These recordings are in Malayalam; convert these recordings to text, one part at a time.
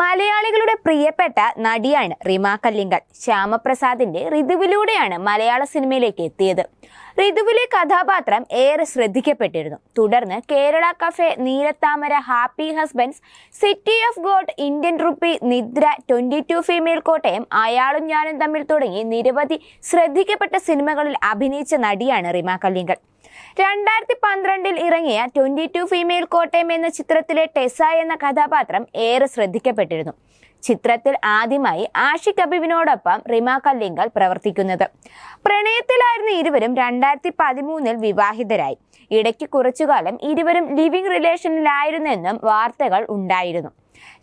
മലയാളികളുടെ പ്രിയപ്പെട്ട നടിയാണ് റിമ കല്ലിങ്കൽ. ശ്യാമപ്രസാദിന്റെ ഋതുവിലൂടെയാണ് മലയാള സിനിമയിലേക്ക് എത്തിയത്. ഋതുവിലെ കഥാപാത്രം ഏറെ ശ്രദ്ധിക്കപ്പെട്ടിരുന്നു. തുടർന്ന് Kerala cafe Neelathamara happy husbands city of God Indian rupee Nidra twenty two female Kottayam Ayalum ഞാനും തമ്മിൽ തുടങ്ങി നിരവധി ശ്രദ്ധിക്കപ്പെട്ട സിനിമകളിൽ അഭിനയിച്ച നടിയാണ് റിമ കല്ലിങ്കൽ. രണ്ടായിരത്തി പന്ത്രണ്ടിൽ ഇറങ്ങിയ ട്വന്റി ടു ഫീമെയിൽ കോട്ടയം എന്ന ചിത്രത്തിലെ ടെസ എന്ന കഥാപാത്രം ഏറെ ശ്രദ്ധിക്കപ്പെട്ടിരുന്നു. ചിത്രത്തിൽ ആദ്യമായി ആഷിഖ് അബിബിനോടൊപ്പം റിമ കല്ലിങ്കൽ പ്രവർത്തിക്കുന്നത്. പ്രണയത്തിലായിരുന്ന ഇരുവരും രണ്ടായിരത്തി പതിമൂന്നിൽ വിവാഹിതരായി. ഇടയ്ക്ക് കുറച്ചുകാലം ഇരുവരും ലിവിംഗ് റിലേഷനിലായിരുന്നെന്നും വാർത്തകൾ ഉണ്ടായിരുന്നു.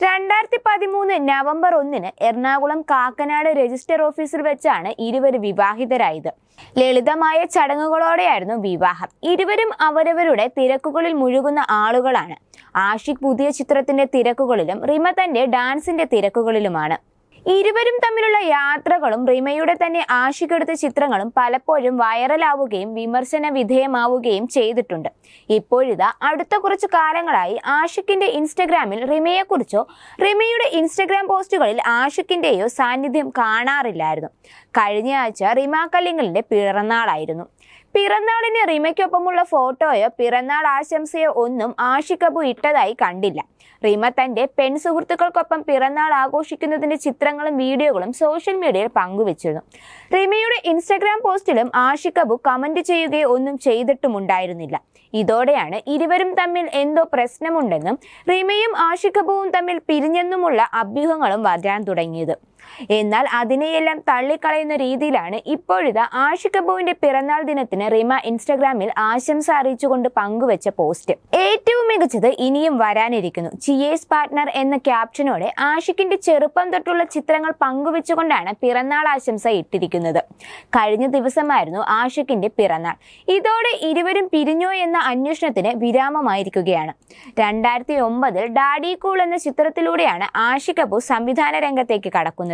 രണ്ടായിരത്തി പതിമൂന്ന് നവംബർ ഒന്നിന് എറണാകുളം കാക്കനാട് രജിസ്റ്റർ ഓഫീസിൽ വെച്ചാണ് ഇരുവരും വിവാഹിതരായത്. ലളിതമായ ചടങ്ങുകളോടെയായിരുന്നു വിവാഹം. ഇരുവരും അവരവരുടെ തിരക്കുകളിൽ മുഴുകുന്ന ആളുകളാണ്. ആഷിഖ് പുതിയ ചിത്രത്തിന്റെ തിരക്കുകളിലും റിമ തന്റെ ഡാൻസിന്റെ തിരക്കുകളിലുമാണ്. ഇരുവരും തമ്മിലുള്ള യാത്രകളും റിമയുടെ തന്നെ ആഷിക്കെടുത്ത ചിത്രങ്ങളും പലപ്പോഴും വൈറലാവുകയും വിമർശന വിധേയമാവുകയും ചെയ്തിട്ടുണ്ട്. ഇപ്പോഴിതാ അടുത്ത കുറച്ച് കാലങ്ങളായി ആഷിക്കിന്റെ ഇൻസ്റ്റഗ്രാമിൽ റിമയെക്കുറിച്ചോ റിമയുടെ ഇൻസ്റ്റഗ്രാം പോസ്റ്റുകളിൽ ആഷിക്കിന്റെയോ സാന്നിധ്യം കാണാറില്ലായിരുന്നു. കഴിഞ്ഞ ആഴ്ച റിമ കല്ലിങ്ങലിന്റെ പിറന്നാളായിരുന്നു. പിറന്നാളിന് റിമയ്ക്കൊപ്പമുള്ള ഫോട്ടോയോ പിറന്നാൾ ആശംസയോ ഒന്നും ആഷിക്കബു ഇട്ടതായി കണ്ടില്ല. റിമ തന്റെ പെൺ സുഹൃത്തുക്കൾക്കൊപ്പം പിറന്നാൾ ആഘോഷിക്കുന്നതിന്റെ ചിത്രങ്ങളും വീഡിയോകളും സോഷ്യൽ മീഡിയയിൽ പങ്കുവച്ചിരുന്നു. റിമയുടെ ഇൻസ്റ്റഗ്രാം പോസ്റ്റിലും ആഷിക്കബു കമന്റ് ചെയ്യുകയോ ഒന്നും ചെയ്തിട്ടുമുണ്ടായിരുന്നില്ല. ഇതോടെയാണ് ഇരുവരും തമ്മിൽ എന്തോ പ്രശ്നമുണ്ടെന്നും റിമയും ആഷിക്കബുവും തമ്മിൽ പിരിഞ്ഞെന്നുമുള്ള അഭ്യൂഹങ്ങളും വരാൻ തുടങ്ങിയത്. എന്നാൽ അതിനെയെല്ലാം തള്ളിക്കളയുന്ന രീതിയിലാണ് ഇപ്പോഴിതാ കപൂറിന്റെ പിറന്നാൾ ദിനത്തിന് റിമ ഇൻസ്റ്റഗ്രാമിൽ ആശംസ അറിയിച്ചുകൊണ്ട് പങ്കുവച്ച പോസ്റ്റ്. ഏറ്റവും മികച്ചത് ഇനിയും വരാനിരിക്കുന്നു. ചിയേസ് പാർട്ട്ണർ എന്ന ക്യാപ്ഷനോടെ ആഷിക്കിന്റെ ചെറുപ്പം തൊട്ടുള്ള ചിത്രങ്ങൾ പങ്കുവെച്ചുകൊണ്ടാണ് പിറന്നാൾ ആശംസ ഇട്ടിരിക്കുന്നത്. കഴിഞ്ഞ ദിവസമായിരുന്നു ആഷിക്കിന്റെ പിറന്നാൾ. ഇതോടെ ഇരുവരും പിരിഞ്ഞോ എന്ന അന്വേഷണത്തിന് വിരാമമായിരിക്കുകയാണ്. രണ്ടായിരത്തി ഒമ്പതിൽ ഡാഡി കൂൾ എന്ന ചിത്രത്തിലൂടെയാണ് ആഷിക് കപൂർ സംവിധാന രംഗത്തേക്ക് കടക്കുന്നത്.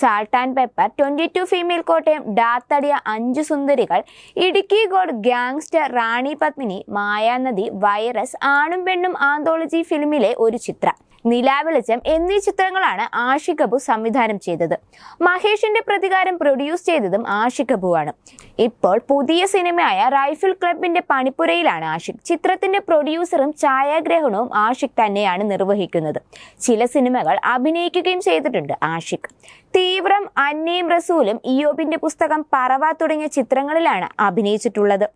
Salt and pepper twenty two female Kottayam ഡാത്തടിയ Anchu Sundarikal Idukki gold gangster Rani Padmini Mayanadi virus Aanum Pennum anthology ഫിലിമിലെ ഒരു ചിത്രം. നിലാവെളിച്ചം എന്നീ ചിത്രങ്ങളാണ് ആഷിഖ് സംവിധാനം ചെയ്തത്. മഹേഷിന്റെ പ്രതികാരം പ്രൊഡ്യൂസ് ചെയ്തതും ആഷിഖ് കപൂറാണ് ഇപ്പോൾ പുതിയ സിനിമയായ റൈഫിൾ ക്ലബിന്റെ പണിപ്പുരയിലാണ് ആഷിഖ് ചിത്രത്തിന്റെ പ്രൊഡ്യൂസറും ഛായാഗ്രഹണവും ആഷിഖ് തന്നെയാണ് നിർവഹിക്കുന്നത്. ചില സിനിമകൾ അഭിനയിക്കുകയും ചെയ്തിട്ടുണ്ട് ആഷിഖ് തീവ്രം അന്നയും റസൂലും ഇയോബിന്റെ പുസ്തകം പറവ തുടങ്ങിയ ചിത്രങ്ങളിലാണ് അഭിനയിച്ചിട്ടുള്ളത്.